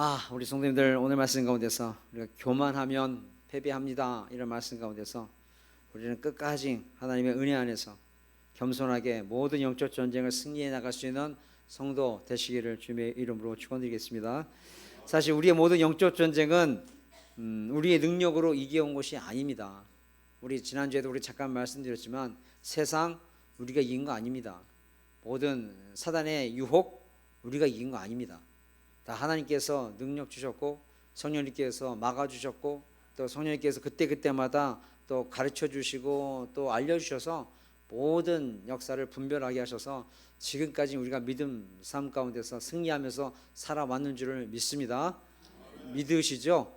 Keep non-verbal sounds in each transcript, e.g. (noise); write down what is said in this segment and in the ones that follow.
아, 우리 성도님들 오늘 말씀 가운데서 우리가 교만하면 패배합니다. 이런 말씀 가운데서 우리는 끝까지 하나님의 은혜 안에서 겸손하게 모든 영적 전쟁을 승리해 나갈 수 있는 성도 되시기를 주님의 이름으로 축원드리겠습니다. 사실 우리의 모든 영적 전쟁은 음, 우리의 능력으로 이겨온 것이 아닙니다. 우리 지난주에도 우리 잠깐 말씀드렸지만 세상 우리가 이긴 거 아닙니다. 모든 사단의 유혹 우리가 이긴 거 아닙니다. 다 하나님께서 능력 주셨고 성령님께서 막아 주셨고 또 성령님께서 그때 그때마다 또 가르쳐 주시고 또 알려 주셔서 모든 역사를 분별하게 하셔서 지금까지 우리가 믿음 삶 가운데서 승리하면서 살아왔는 줄을 믿습니다. 믿으시죠?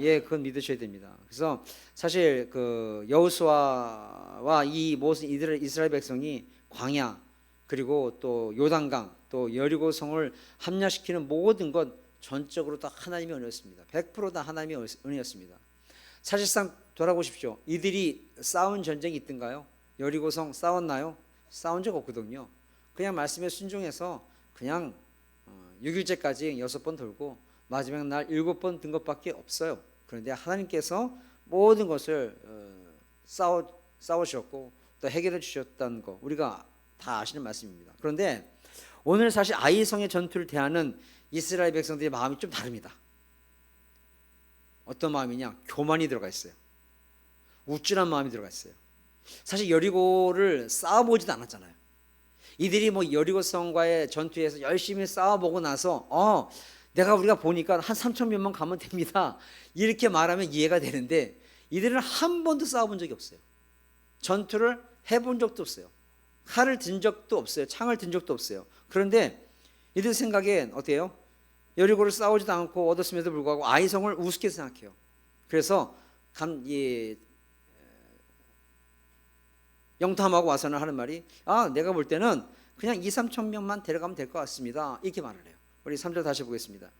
예, 그건 믿으셔야 됩니다. 그래서 사실 그 여호수아와 이 모든 이들 이스라엘 백성이 광야 그리고 또 요단강 또 여리고 성을 합류시키는 모든 것 전적으로 다 하나님의 은혜였습니다. 100%다 하나님의 은혜였습니다. 사실상 돌아보십시오. 이들이 싸운 전쟁이 있던가요? 여리고성 싸웠나요? 싸운 적 없거든요. 그냥 말씀에 순종해서 그냥 6일째까지 여섯 번 돌고 마지막 날 일곱 번든 것밖에 없어요. 그런데 하나님께서 모든 것을 어, 싸워 싸우셨고 또 해결해 주셨다는 거 우리가 다 아시는 말씀입니다. 그런데 오늘 사실 아이성의 전투를 대하는 이스라엘 백성들의 마음이 좀 다릅니다. 어떤 마음이냐? 교만이 들어가 있어요. 우쭐한 마음이 들어가 있어요. 사실 여리고를 싸워보지도 않았잖아요. 이들이 뭐 여리고성과의 전투에서 열심히 싸워보고 나서 어 내가 우리가 보니까 한 3천 명만 가면 됩니다. 이렇게 말하면 이해가 되는데 이들은 한 번도 싸워본 적이 없어요. 전투를 해본 적도 없어요. 칼을 든 적도 없어요. 창을 든 적도 없어요. 그런데 이들 생각엔 어때요? 여리고를 싸우지도 않고 얻었음에도 불구하고 아이성을 우습게 생각해요. 그래서 감, 이, 영탐하고 와서는 하는 말이 아 내가 볼 때는 그냥 2, 3천 명만 데려가면 될 것 같습니다. 이렇게 말을 해요. 우리 3절 다시 보겠습니다.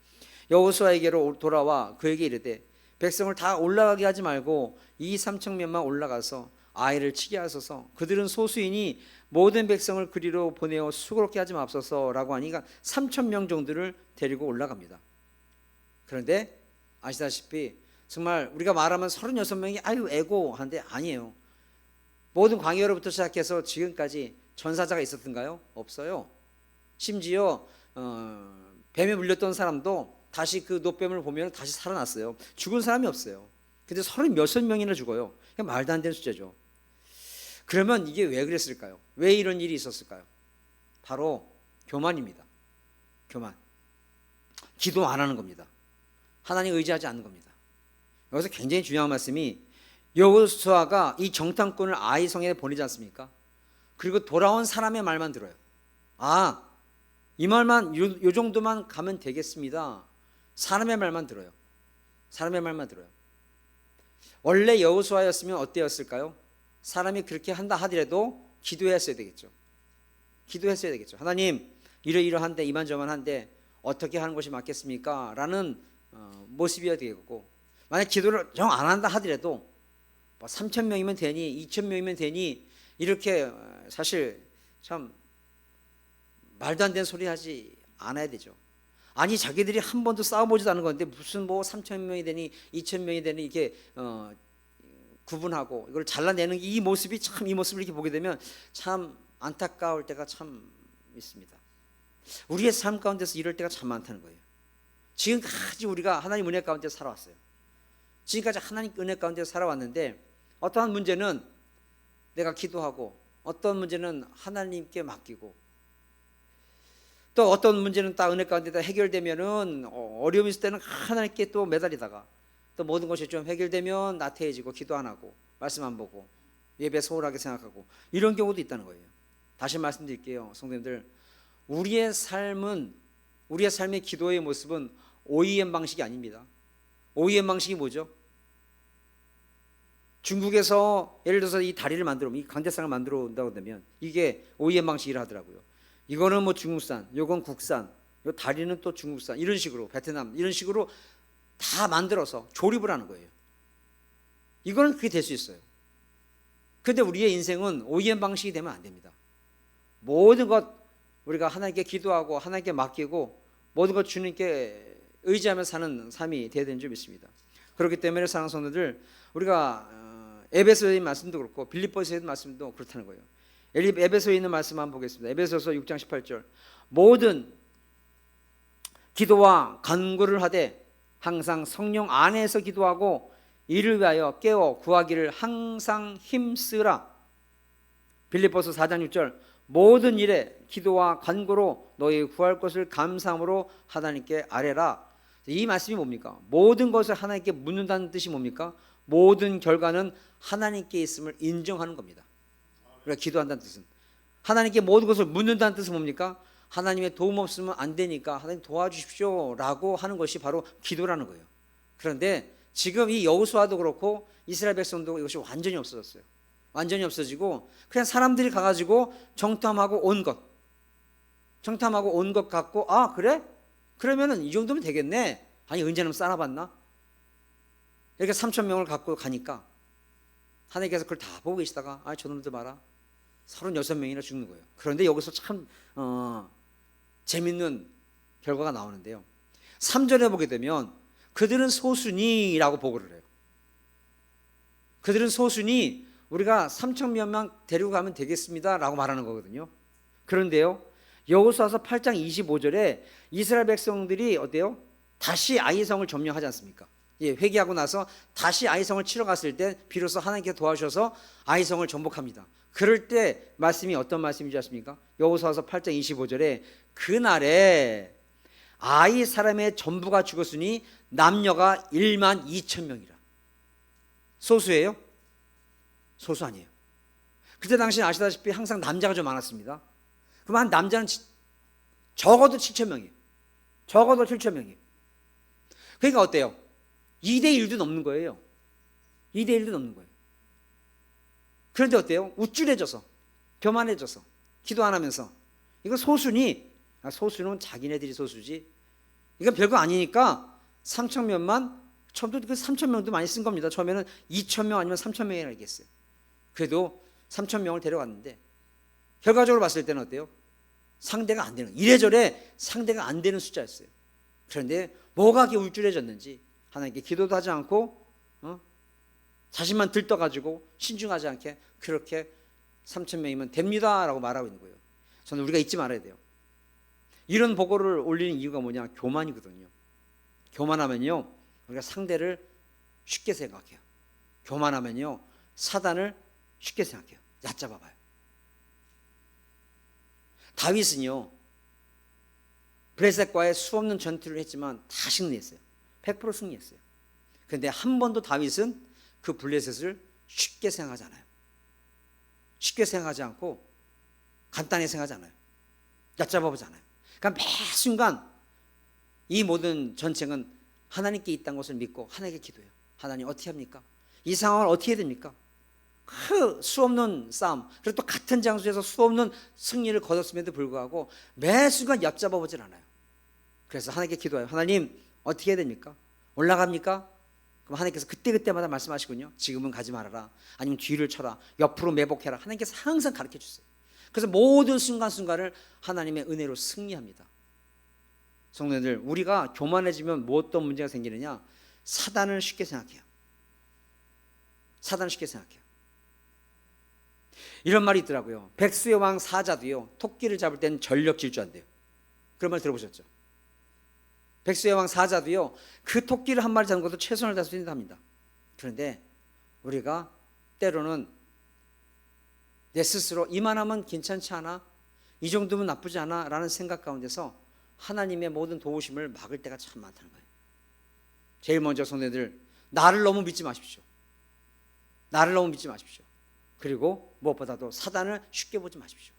여호수아에게로 돌아와 그에게 이르되 백성을 다 올라가게 하지 말고 2, 3천 명만 올라가서 아이를 치게 하소서 그들은 소수이니 모든 백성을 그리로 보내어 수고롭게 하지 맙소서라고 하니까 3천 명 정도를 데리고 올라갑니다. 그런데 아시다시피 정말 우리가 말하면 36명이 아유 애고 한데 아니에요. 모든 광야로부터 시작해서 지금까지 전사자가 있었던가요? 없어요. 심지어 어, 뱀에 물렸던 사람도 다시 그 노뱀을 보면 다시 살아났어요. 죽은 사람이 없어요. 근데 서른 몇천 명이나 죽어요. 그냥 말도 안 되는 숫자죠. 그러면 이게 왜 그랬을까요? 왜 이런 일이 있었을까요? 바로 교만입니다. 교만. 기도 안 하는 겁니다. 하나님 의지하지 않는 겁니다. 여기서 굉장히 중요한 말씀이 여호수아가 이 정탐꾼을 아이 성에 보내지 않습니까? 그리고 돌아온 사람의 말만 들어요. 아, 이 말만 요, 요 정도만 가면 되겠습니다. 사람의 말만 들어요. 사람의 말만 들어요. 원래 여호수아였으면 어때였을까요? 사람이 그렇게 한다 하더라도 기도했어야 되겠죠. 기도했어야 되겠죠. 하나님 이러이러한데 이만저만한데 어떻게 하는 것이 맞겠습니까? 라는 어, 모습이어야 되겠고 만약 기도를 정 안 한다 하더라도 뭐 3천 명이면 되니 2천 명이면 되니 이렇게 어, 사실 참 말도 안 되는 소리 하지 않아야 되죠. 아니 자기들이 한 번도 싸워보지도 않은 건데 무슨 뭐 3천 명이 되니 2천 명이 되니 이게 어, 구분하고 이걸 잘라내는 이 모습이 참 이 모습을 이렇게 보게 되면 참 안타까울 때가 참 있습니다. 우리의 삶 가운데서 이럴 때가 참 많다는 거예요. 지금까지 우리가 하나님 은혜 가운데 살아왔어요. 지금까지 하나님 은혜 가운데 살아왔는데 어떠한 문제는 내가 기도하고 어떤 문제는 하나님께 맡기고 또 어떤 문제는 딱 은혜 가운데 다 해결되면은 어려움이 있을 때는 하나님께 또 매달리다가 또 모든 것이 좀 해결되면 나태해지고 기도 안 하고 말씀 안 보고 예배 소홀하게 생각하고 이런 경우도 있다는 거예요. 다시 말씀드릴게요, 성도님들. 우리의 삶은 우리의 삶의 기도의 모습은 OEM 방식이 아닙니다. OEM 방식이 뭐죠? 중국에서 예를 들어서 이 다리를 만들어 이 강대상을 만들어 온다고 되면 이게 OEM 방식이라 하더라고요. 이거는 뭐 중국산, 요건 국산, 요 다리는 또 중국산 이런 식으로 베트남 이런 식으로 다 만들어서 조립을 하는 거예요. 이거는 그게 될 수 있어요. 근데 우리의 인생은 OEM 방식이 되면 안 됩니다. 모든 것 우리가 하나님께 기도하고 하나님께 맡기고 모든 것 주님께 의지하며 사는 삶이 되어야 되는 줄 믿습니다. 그렇기 때문에 사랑하는 성도들 우리가 어, 에베소의 말씀도 그렇고 빌립보서의 말씀도 그렇다는 거예요. 에베소에 있는 말씀 한번 보겠습니다. 에베소서 6장 18절 모든 기도와 간구를 하되 항상 성령 안에서 기도하고 이를 위하여 깨어 구하기를 항상 힘쓰라. 빌립보서 4장 6절 모든 일에 기도와 간구로 너희 구할 것을 감사함으로 하나님께 아뢰라. 이 말씀이 뭡니까? 모든 것을 하나님께 묻는다는 뜻이 뭡니까? 모든 결과는 하나님께 있음을 인정하는 겁니다. 우리가 기도한다는 뜻은 하나님께 모든 것을 묻는다는 뜻은 뭡니까? 하나님의 도움 없으면 안 되니까 하나님 도와주십시오라고 하는 것이 바로 기도라는 거예요. 그런데 지금 이 여호수아도 그렇고 이스라엘 백성도 이것이 완전히 없어졌어요. 완전히 없어지고 그냥 사람들이 가가지고 정탐하고 온 것, 정탐하고 온것 갖고 아 그래? 그러면은 이 정도면 되겠네. 아니 언제는 쌓아봤나? 이렇게 3천 명을 갖고 가니까 하나님께서 그걸 다 보고 계시다가 아 저놈들 봐라. 36명이나 죽는 거예요. 그런데 여기서 참 어, 재밌는 결과가 나오는데요. 3절에 보게 되면 그들은 소순이라고 보고를 해요. 그들은 소순이 우리가 3천 명만 데리고 가면 되겠습니다라고 말하는 거거든요. 그런데요. 여호수아서 8장 25절에 이스라엘 백성들이 어때요? 다시 아이성을 점령하지 않습니까? 예, 회개하고 나서 다시 아이성을 치러 갔을 때 비로소 하나님께 도와주셔서 아이성을 정복합니다. 그럴 때 말씀이 어떤 말씀인지 아십니까? 여호수아서 8장 25절에 그날에 아이 사람의 전부가 죽었으니 남녀가 1만 2천 명이라. 소수예요? 소수 아니에요. 그때 당시 아시다시피 항상 남자가 좀 많았습니다. 한 남자는 치- 적어도 7천 명이에요. 적어도 7천 명이에요. 그러니까 어때요? 2대 1도 넘는 거예요. 2대 1도 넘는 거예요. 그런데 어때요? 우쭐해져서 교만해져서 기도 안 하면서 이거 소수니 아, 소수는 자기네들이 소수지 이건 별거 아니니까 3천 명만 처음부터 그 3천 명도 많이 쓴 겁니다. 처음에는 2천 명 아니면 3천 명이나 알겠어요. 그래도 3천 명을 데려갔는데 결과적으로 봤을 때는 어때요? 상대가 안 되는 이래저래 상대가 안 되는 숫자였어요. 그런데 뭐가 이렇게 울줄해졌는지 하나님께 기도도 하지 않고 어? 자신만 들떠가지고 신중하지 않게 그렇게 3천 명이면 됩니다라고 말하고 있는 거예요. 저는 우리가 잊지 말아야 돼요. 이런 보고를 올리는 이유가 뭐냐? 교만이거든요. 교만하면요, 우리가 상대를 쉽게 생각해요. 교만하면요, 사단을 쉽게 생각해요. 얕잡아 봐요. 다윗은요, 블레셋과의 수없는 전투를 했지만 다 승리했어요. 100% 승리했어요. 그런데 한 번도 다윗은 그 블레셋을 쉽게 생각하지 않아요. 쉽게 생각하지 않고 간단히 생각하지 않아요. 얕잡아 보지 않아요. 그러니까 매 순간 이 모든 전쟁은 하나님께 있다는 것을 믿고 하나님께 기도해요. 하나님 어떻게 합니까? 이 상황을 어떻게 해야 됩니까? 그 수없는 싸움 그리고 또 같은 장소에서 수없는 승리를 거뒀음에도 불구하고 매 순간 얕잡아 보질 않아요. 그래서 하나님께 기도해요. 하나님 어떻게 해야 됩니까? 올라갑니까? 그럼 하나님께서 그때그때마다 말씀하시군요. 지금은 가지 말아라. 아니면 뒤를 쳐라. 옆으로 매복해라. 하나님께서 항상 가르쳐 주세요. 그래서 모든 순간순간을 하나님의 은혜로 승리합니다. 성도들, 우리가 교만해지면 뭐 어떤 문제가 생기느냐? 사단을 쉽게 생각해요. 사단을 쉽게 생각해요. 이런 말이 있더라고요. 백수의 왕 사자도요. 토끼를 잡을 때는 전력 질주한대요. 그런 말 들어보셨죠? 백수의 왕 사자도요. 그 토끼를 한 마리 잡는 것도 최선을 다해서 된답니다. 그런데 우리가 때로는 내 스스로 이만하면 괜찮지 않아? 이 정도면 나쁘지 않아? 라는 생각 가운데서 하나님의 모든 도우심을 막을 때가 참 많다는 거예요. 제일 먼저 성도들 나를 너무 믿지 마십시오. 나를 너무 믿지 마십시오. 그리고 무엇보다도 사단을 쉽게 보지 마십시오.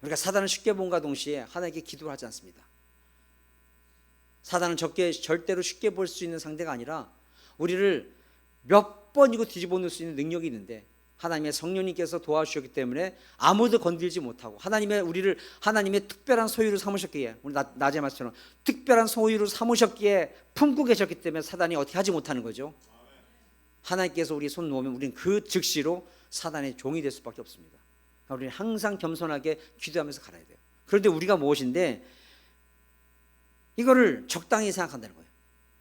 우리가 사단을 쉽게 본과 동시에 하나님께 기도를 하지 않습니다. 사단은 적게 절대로 쉽게 볼 수 있는 상대가 아니라 우리를 몇 번이고 뒤집어 놓을 수 있는 능력이 있는데 하나님의 성령님께서 도와주셨기 때문에 아무도 건들지 못하고 하나님의 우리를 하나님의 특별한 소유로 삼으셨기에 오늘 나- 낮의 말씀처럼 특별한 소유로 삼으셨기에 품고 계셨기 때문에 사단이 어떻게 하지 못하는 거죠. 하나님께서 우리 손 놓으면 우리는 그 즉시로 사단의 종이 될 수밖에 없습니다. 그러니까 우리는 항상 겸손하게 기도하면서 갈아야 돼요. 그런데 우리가 무엇인데 이거를 적당히 생각한다는 거예요.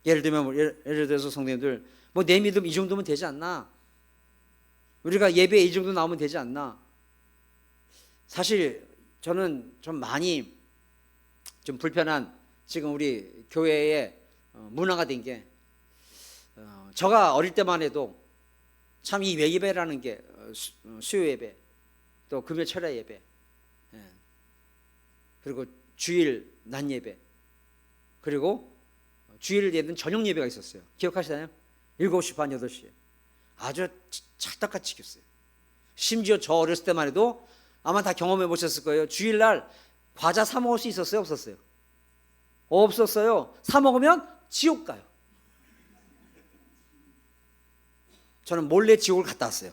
예를 들면 뭐 예를, 예를 들어서 성도님들 뭐 내 믿음 이 정도면 되지 않나? 우리가 예배 이 정도 나오면 되지 않나? 사실 저는 좀 많이 좀 불편한 지금 우리 교회의 어, 문화가 된게 어, 저가 어릴 때만 해도 참 이 예배라는 게 어, 수요 예배 또 금요 철야 예배 예. 그리고 주일 낮 예배 그리고 주일을 예는 저녁 예배가 있었어요. 기억하시나요? 7시 반 8시에. 아주 치- 찰떡같이 지켰어요. 심지어 저 어렸을 때만 해도 아마 다 경험해 보셨을 거예요. 주일날 과자 사 먹을 수 있었어요? 없었어요? 없었어요. 사 먹으면 지옥 가요. 저는 몰래 지옥을 갔다 왔어요.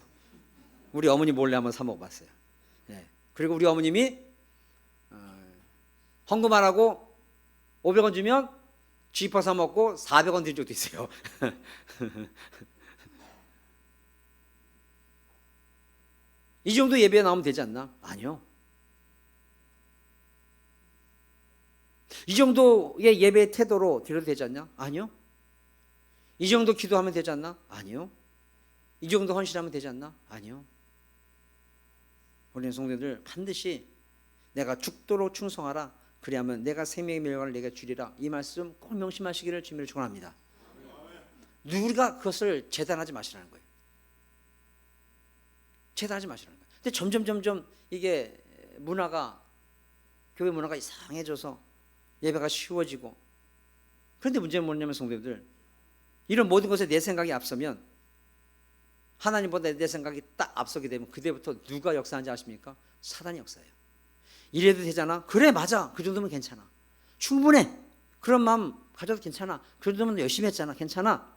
우리 어머니 몰래 한번 사 먹어봤어요. 예. 그리고 우리 어머님이 어, 헌금 안 하고 500원 주면 쥐퍼 사 먹고 400원 드린 적도 있어요. (laughs) 이 정도 예배에 나오면 되지 않나? 아니요. 이 정도의 예배 태도로 드려도 되지 않냐? 아니요. 이 정도 기도하면 되지 않나? 아니요. 이 정도 헌신하면 되지 않나? 아니요. 우리는 성도들 반드시 내가 죽도록 충성하라. 그리하면 내가 생명의 멸관을 내게 주리라. 이 말씀 꼭 명심하시기를 주님을 축원합니다. 누가 그것을 재단하지 마시라는 거예요. 재단하지 마시라는 거예요. 근데 점점 점점 이게 문화가 교회 문화가 이상해져서 예배가 쉬워지고 그런데 문제는 뭐냐면 성도들 이런 모든 것에 내 생각이 앞서면 하나님보다 내 생각이 딱 앞서게 되면 그때부터 누가 역사하는지 아십니까? 사단이 역사해요. 이래도 되잖아. 그래 맞아. 그 정도면 괜찮아. 충분해. 그런 마음 가져도 괜찮아. 그 정도면 열심히 했잖아. 괜찮아.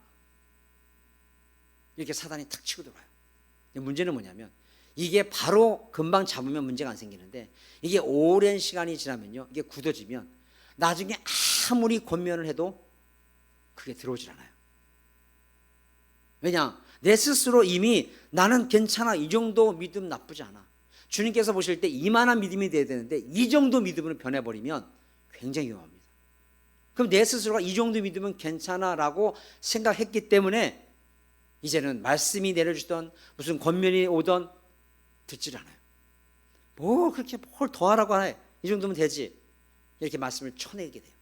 이렇게 사단이 탁 치고 들어와요. 문제는 뭐냐면 이게 바로 금방 잡으면 문제가 안 생기는데 이게 오랜 시간이 지나면요. 이게 굳어지면 나중에 아무리 권면을 해도 그게 들어오질 않아요. 왜냐? 내 스스로 이미 나는 괜찮아. 이 정도 믿음 나쁘지 않아. 주님께서 보실 때 이만한 믿음이 돼야 되는데 이 정도 믿음으로 변해버리면 굉장히 위험합니다. 그럼 내 스스로가 이 정도 믿으면 괜찮아라고 생각했기 때문에 이제는 말씀이 내려주던 무슨 권면이 오던 듣질 않아요. 뭐 그렇게 뭘 더하라고 해. 이 정도면 되지. 이렇게 말씀을 쳐내게 돼요.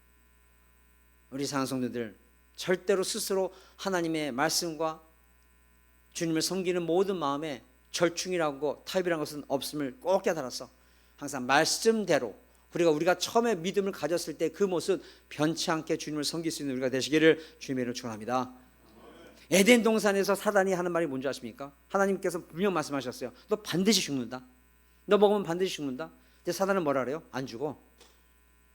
우리 사는 성도들 절대로 스스로 하나님의 말씀과 주님을 섬기는 모든 마음에 절충이라고 타협이라는 것은 없음을 꼭 깨달았어. 항상 말씀대로 우리가 우리가 처음에 믿음을 가졌을 때 그 모습 변치 않게 주님을 섬길 수 있는 우리가 되시기를 주님의 이름으로 축원합니다. 에덴 동산에서 사단이 하는 말이 뭔지 아십니까? 하나님께서 분명 말씀하셨어요. 너 반드시 죽는다. 너 먹으면 반드시 죽는다. 근데 사단은 뭐라 그래요? 안 죽어.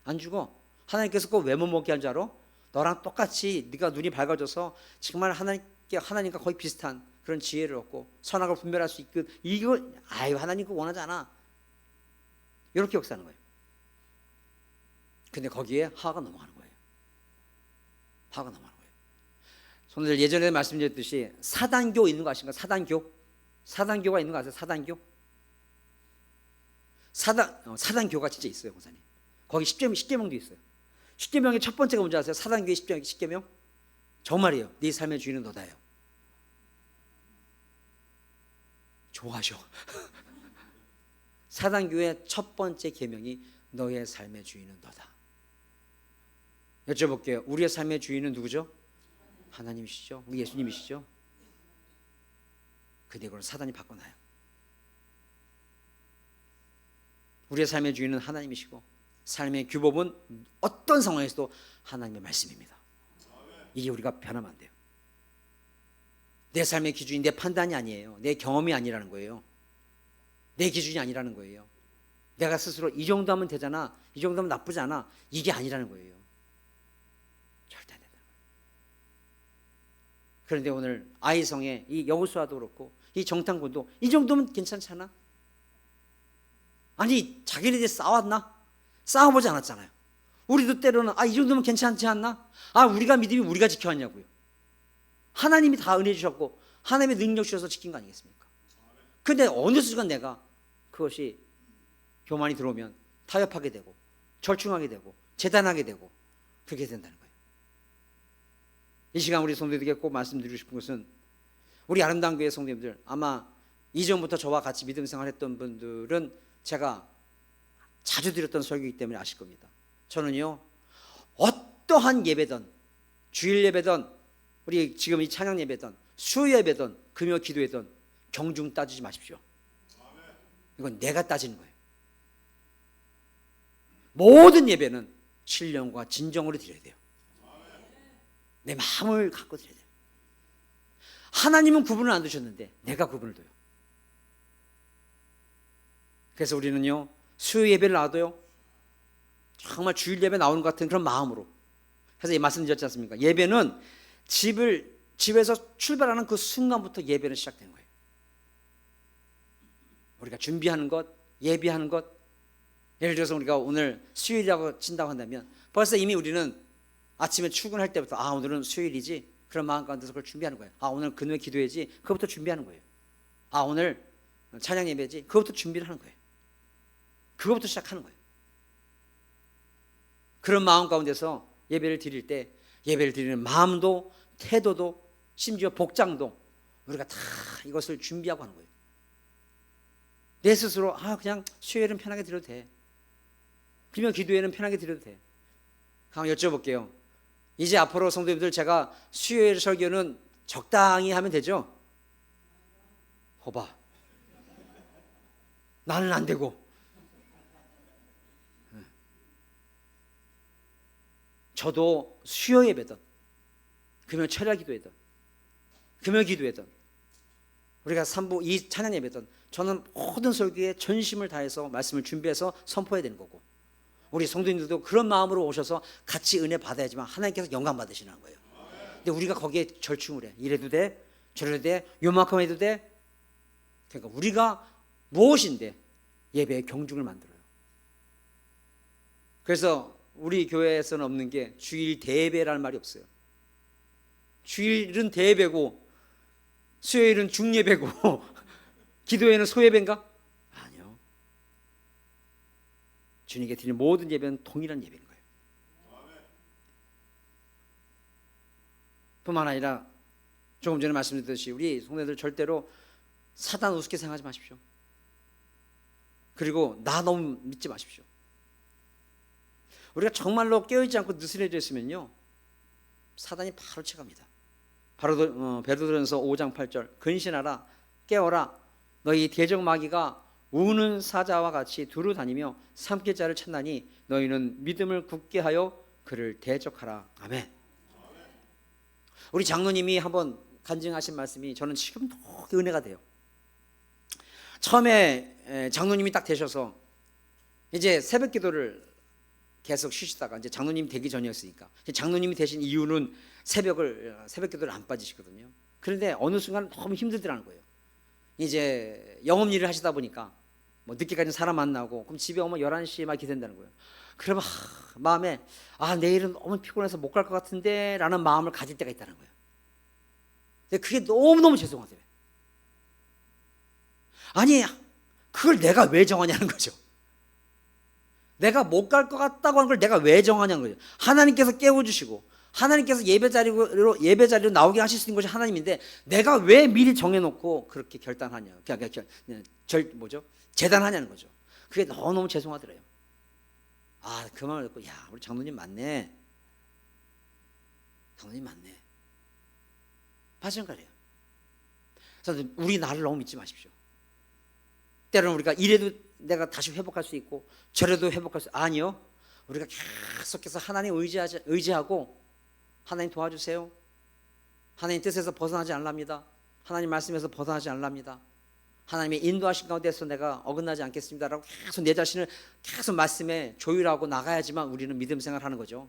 안 죽어. 하나님께서 그거 왜못 먹게 한 줄 알아? 너랑 똑같이 네가 눈이 밝아져서 정말 하나님께 하나님과 거의 비슷한 그런 지혜를 얻고 선악을 분별할 수 있고 이거 아유 하나님 그거 원하지 않아. 이렇게 역사하는 거예요. 근데 거기에 하가 넘어가는 거예요. 하가 넘어가는 거예요. 손들 예전에 말씀드렸듯이 사단교 있는 거 아십니까? 사단교. 사단교가 있는 거 아세요? 사단교. 사단 어, 사단교가 진짜 있어요, 목사님. 거기 십계명 십계명도 있어요. 십계명의 첫 번째가 뭔지 아세요? 사단교의 십계명. 정말이에요. 네 삶의 주인은 너다요. 좋아하셔. 사단교의 첫 번째 계명이 너의 삶의 주인은 너다. 여쭤볼게요. 우리의 삶의 주인은 누구죠? 하나님이시죠? 우리 예수님이시죠? 근데 이걸 사단이 바꿔놔요. 우리의 삶의 주인은 하나님이시고 삶의 규법은 어떤 상황에서도 하나님의 말씀입니다. 이게 우리가 변하면 안 돼요. 내 삶의 기준이 내 판단이 아니에요. 내 경험이 아니라는 거예요. 내 기준이 아니라는 거예요. 내가 스스로 이 정도 하면 되잖아. 이 정도면 나쁘지 않아. 이게 아니라는 거예요. 절대 안 된다. 그런데 오늘 아이성의 이 여호수아도 그렇고 이 정탐군도 이 정도면 괜찮잖아. 아니 자기네들이 싸웠나? 싸워보지 않았잖아요. 우리도 때로는 아 이 정도면 괜찮지 않나? 아 우리가 믿음이 우리가 지켜왔냐고요. 하나님이 다 은혜 주셨고 하나님의 능력 주셔서 지킨 거 아니겠습니까? 근데 어느 순간 내가 그것이 교만이 들어오면 타협하게 되고 절충하게 되고 재단하게 되고 그게 된다는 거예요. 이 시간 우리 성도들에게 꼭 말씀드리고 싶은 것은 우리 아름다운 교회 성도님들 아마 이전부터 저와 같이 믿음 생활했던 분들은 제가 자주 드렸던 설교이기 때문에 아실 겁니다. 저는요 어떠한 예배든 주일 예배든 우리 지금 이 찬양 예배든 수요 예배든 금요 기도회든 경중 따지지 마십시오. 이건 내가 따지는 거예요. 모든 예배는 신령과 진정으로 드려야 돼요. 내 마음을 갖고 드려야 돼요. 하나님은 구분을 안 두셨는데 내가 구분을 둬요. 그래서 우리는요 수요 예배를 놔도요 정말 주일 예배 나오는 것 같은 그런 마음으로 이 말씀드렸지 않습니까? 예배는 집을 집에서 출발하는 그 순간부터 예배는 시작되는 거예요. 우리가 준비하는 것, 예비하는 것. 예를 들어서 우리가 오늘 수요일이라고 친다고 한다면 벌써 이미 우리는 아침에 출근할 때부터 아 오늘은 수요일이지 그런 마음 가운데서 그걸 준비하는 거예요. 아 오늘 근회 기도회지 그것부터 준비하는 거예요. 아 오늘 찬양 예배지 그것부터 준비를 하는 거예요. 그것부터 시작하는 거예요. 그런 마음 가운데서 예배를 드릴 때 예배를 드리는 마음도 태도도 심지어 복장도 우리가 다 이것을 준비하고 하는 거예요. 내 스스로 아 그냥 수요일은 편하게 드려도 돼. 그러면 기도회는 편하게 드려도 돼. 한번 여쭤볼게요. 이제 앞으로 성도님들 제가 수요일 설교는 적당히 하면 되죠? 호봐. 나는 안 되고. 저도 수요 예배든 금요 철야 기도회든 금요 기도회든 우리가 3부 이 찬양 예배든 저는 모든 설교에 전심을 다해서 말씀을 준비해서 선포해야 되는 거고 우리 성도님들도 그런 마음으로 오셔서 같이 은혜 받아야지만 하나님께서 영광 받으시는 거예요. 근데 우리가 거기에 절충을 해. 이래도 돼, 저래도 돼, 요만큼 해도 돼. 그러니까 우리가 무엇인데 예배의 경중을 만들어요. 그래서 우리 교회에서는 없는 게 주일 대예배라는 말이 없어요. 주일은 대예배고 수요일은 중예배고 (laughs) 기도회는 소예배인가? 아니요. 주님께 드리는 모든 예배는 동일한 예배인 거예요. 뿐만 아니라 조금 전에 말씀드렸듯이 우리 성도들 절대로 사단 우습게 생각하지 마십시오. 그리고 나 너무 믿지 마십시오. 우리가 정말로 깨어있지 않고 느슨해져 있으면요 사단이 바로 채갑니다. 바로 어, 베드로전서 5장 8절 근신하라 깨어라 너희 대적 마귀가 우는 사자와 같이 두루 다니며 삼킬 자를 찾나니 너희는 믿음을 굳게 하여 그를 대적하라 아멘. 우리 장로님이 한번 간증하신 말씀이 저는 지금도 은혜가 돼요. 처음에 장로님이 딱 되셔서 이제 새벽 기도를 계속 쉬시다가 이제 장로님 되기 전이었으니까 장로님이 되신 이유는 새벽을 새벽 기도를 안 빠지시거든요. 그런데 어느 순간 너무 힘들더라는 거예요. 이제 영업 일을 하시다 보니까 뭐 늦게까지 사람 만나고 그럼 집에 오면 11시에 막 기댄다는 거예요. 그러면 하, 마음에 아 내일은 너무 피곤해서 못 갈 것 같은데 라는 마음을 가질 때가 있다는 거예요. 근데 그게 너무너무 죄송하대요. 아니 그걸 내가 왜 정하냐는 거죠. 내가 못 갈 것 같다고 하는 걸 내가 왜 정하냐는 거죠. 하나님께서 깨워주시고 하나님께서 예배 자리로 예배 자리로 나오게 하실 수 있는 것이 하나님인데 내가 왜 미리 정해놓고 그렇게 결단하냐, 그러니까 결, 절 뭐죠? 재단하냐는 거죠. 그게 너무 너무 죄송하더래요. 아, 그 말을 듣고 야, 우리 장로님 맞네. 장로님 맞네. 마찬가지예요. 그래서 우리 나를 너무 믿지 마십시오. 때로는 우리가 이래도 내가 다시 회복할 수 있고 저래도 회복할 수 아니요. 우리가 계속해서 하나님 의지하지, 의지하고 하나님 도와주세요. 하나님 뜻에서 벗어나지 않랍니다. 하나님 말씀에서 벗어나지 않랍니다. 하나님의 인도하신 가운데서 내가 어긋나지 않겠습니다라고 계속 내 자신을 계속 말씀에 조율하고 나가야지만 우리는 믿음 생활하는 거죠.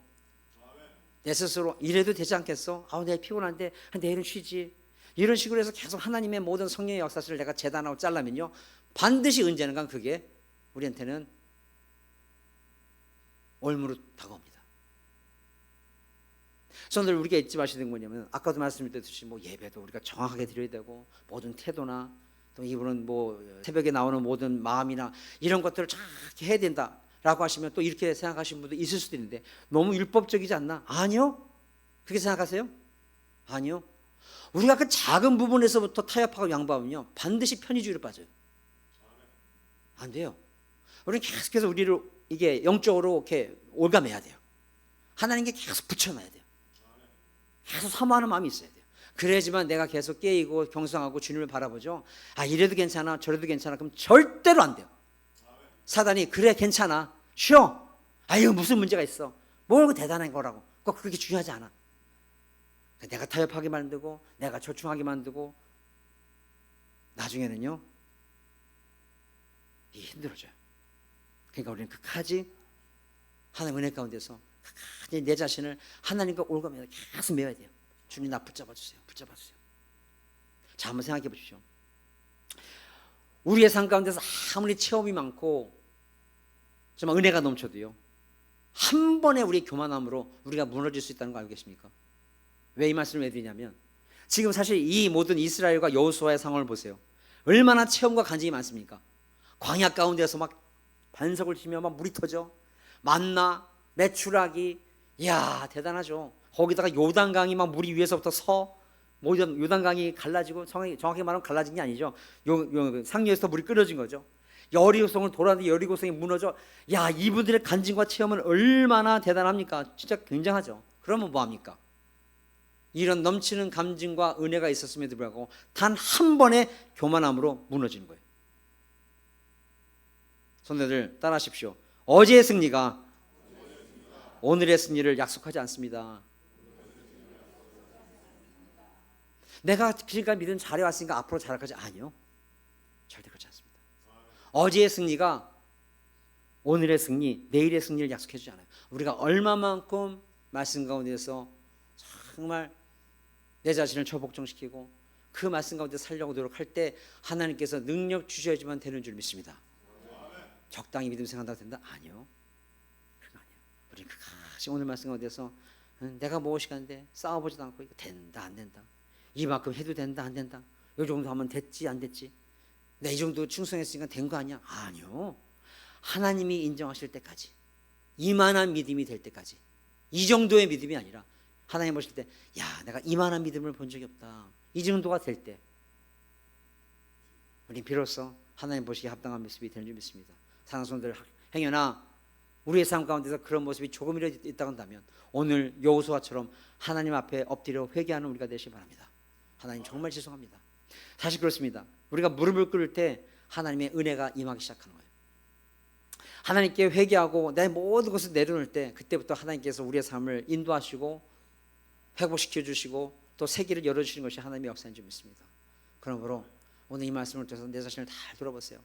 내 스스로 이래도 되지 않겠어? 아우 내가 피곤한데 내일은 쉬지. 이런 식으로 해서 계속 하나님의 모든 성령의 역사를 내가 재단하고 잘라면요 반드시 언제는가 그게 우리한테는 올무로 다가옵니다. 성도들 우리가 잊지 마시는 뭐냐면 아까도 말씀드렸듯이 뭐 예배도 우리가 정확하게 드려야 되고 모든 태도나 또 이분은 뭐 새벽에 나오는 모든 마음이나 이런 것들을 잘 해야 된다. 라고 하시면 또 이렇게 생각하시는 분도 있을 수도 있는데 너무 율법적이지 않나? 아니요. 그렇게 생각하세요? 아니요. 우리가 그 작은 부분에서부터 타협하고 양보하면요. 반드시 편의주의로 빠져요. 안 돼요. 우리는 계속해서 우리를 이게 영적으로 이렇게 올가매야 돼요. 하나님께 계속 붙여놔야 돼요. 계속 사모하는 마음이 있어야 돼요. 그래야지만 내가 계속 깨이고 경성하고 주님을 바라보죠. 아 이래도 괜찮아 저래도 괜찮아 그럼 절대로 안 돼요. 사단이 그래 괜찮아 쉬어. 아유 무슨 문제가 있어. 뭘그 대단한 거라고. 꼭 그렇게 중요하지 않아. 내가 타협하게 만들고 내가 조충하게 만들고 나중에는요 이 힘들어져요. 그러니까 우리는 끝까지 하나님 은혜 가운데서 끝까지 내 자신을 하나님과 올가며 계속 매야 돼요. 주님 나 붙잡아 주세요. 붙잡아 주세요. 자 한번 생각해 보십시오. 우리의 삶 가운데서 아무리 체험이 많고 정말 은혜가 넘쳐도요. 한 번에 우리 교만함으로 우리가 무너질 수 있다는 거 알고 계십니까? 왜 이 말씀을 왜 드리냐면 지금 사실 이 모든 이스라엘과 여호수아의 상황을 보세요. 얼마나 체험과 간증이 많습니까? 광야 가운데서 막 반석을 치며 막 물이 터져 만나 메추라기 이야 대단하죠. 거기다가 요단강이 막 물이 위에서부터 서 모든 요단강이 갈라지고 정확히, 말하면 갈라진 게 아니죠. 요, 요 상류에서 물이 끓어진 거죠. 여리고성을 돌았는데 여리고성이 무너져. 야 이분들의 간증과 체험은 얼마나 대단합니까? 진짜 굉장하죠. 그러면 뭐 합니까? 이런 넘치는 감증과 은혜가 있었음에도 불구하고 단 한 번의 교만함으로 무너지는 거예요. 손대들 따라하십시오. 어제의 승리가 오늘의 승리를 약속하지 않습니다. 내가 지금까지 믿음 잘해왔으니까 앞으로 잘할 거지 아니요. 절대 그렇지 않습니다. 어제의 승리가 오늘의 승리, 내일의 승리를 약속해 주지 않아요. 우리가 얼마만큼 말씀 가운데서 정말 내 자신을 처복종시키고 그 말씀 가운데 살려고 노력할 때 하나님께서 능력 주셔야지만 되는 줄 믿습니다. 적당히 믿음 생각한다고 된다? 아니요. 그건 아니에요. 우리 끝까지 오늘 말씀 가운데서 응, 내가 무엇이 한데 싸워보지도 않고 이거 된다 안 된다. 이만큼 해도 된다 안 된다. 이 정도 하면 됐지 안 됐지. 내 이 정도 충성했으니까 된 거 아니야? 아니요. 하나님이 인정하실 때까지 이만한 믿음이 될 때까지 이 정도의 믿음이 아니라 하나님 보실 때, 야, 내가 이만한 믿음을 본 적이 없다. 이 정도가 될 때, 우리 비로소 하나님 보시기에 합당한 모습이 되는 줄 믿습니다. 사랑손들 행여나 우리의 삶 가운데서 그런 모습이 조금이라도 있다고 한다면 오늘 여호수아처럼 하나님 앞에 엎드려 회개하는 우리가 되시기 바랍니다. 하나님 정말 죄송합니다. 사실 그렇습니다. 우리가 무릎을 꿇을 때 하나님의 은혜가 임하기 시작하는 거예요. 하나님께 회개하고 내 모든 것을 내려놓을 때 그때부터 하나님께서 우리의 삶을 인도하시고 회복시켜 주시고 또 세계를 열어 주시는 것이 하나님의 역사인 줄 믿습니다. 그러므로 오늘 이 말씀을 통해서 내 자신을 다 돌아보세요.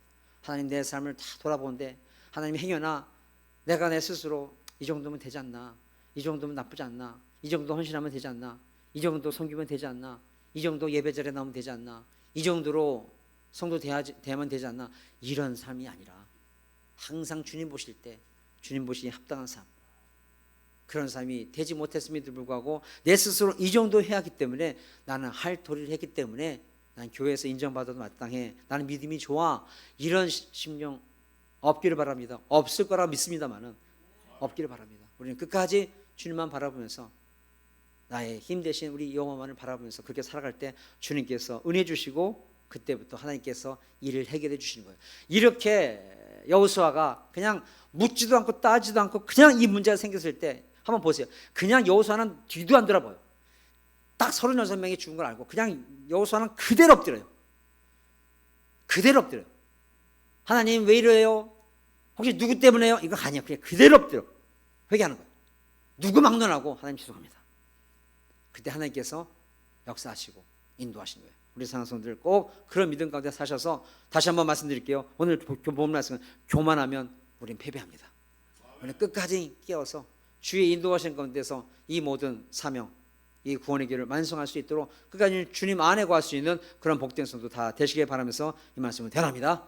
하나님 내 삶을 다 돌아보는데 하나님 행여나 내가 내 스스로 이 정도면 되지 않나? 이 정도면 나쁘지 않나? 이 정도 헌신하면 되지 않나? 이 정도 섬기면 되지 않나? 이 정도 예배절에 나오면 되지 않나? 이 정도로 성도 대하지, 대하면 되지 않나? 이런 삶이 아니라 항상 주님 보실 때 주님 보시기에 합당한 삶 그런 삶이 되지 못했음에도 불구하고 내 스스로 이 정도 해야 하기 때문에 나는 할 도리를 했기 때문에 난 교회에서 인정받아도 마땅해. 나는 믿음이 좋아. 이런 시- 심령 없기를 바랍니다. 없을 거라 믿습니다만은 없기를 바랍니다. 우리는 끝까지 주님만 바라보면서 나의 힘 대신 우리 여호와만을 바라보면서 그렇게 살아갈 때 주님께서 은혜 주시고 그때부터 하나님께서 일을 해결해 주시는 거예요. 이렇게 여호수아가 그냥 묻지도 않고 따지도 않고 그냥 이 문제가 생겼을 때 한번 보세요. 그냥 여호수아는 뒤도 안 돌아봐요. 딱 36명이 죽은 걸 알고 그냥 여호수아는 그대로 엎드려요. 그대로 엎드려요. 하나님 왜 이래요? 혹시 누구 때문에요? 이거 아니야. 그냥 그대로 엎드려. 회개하는 거예요. 누구 막론하고 하나님 죄송합니다. 그때 하나님께서 역사하시고 인도하신 거예요. 우리 사랑성들 꼭 그런 믿음 가운데 사셔서 다시 한번 말씀드릴게요. 오늘 본 말씀은 교만하면 우리는 패배합니다. 우리는 끝까지 깨어서 주의 인도하신 가운데서 이 모든 사명, 이 구원의 길을 완성할 수 있도록 끝까지 주님 안에 구할 수 있는 그런 복된 성도 다 되시길 바라면서 이 말씀을 대합니다.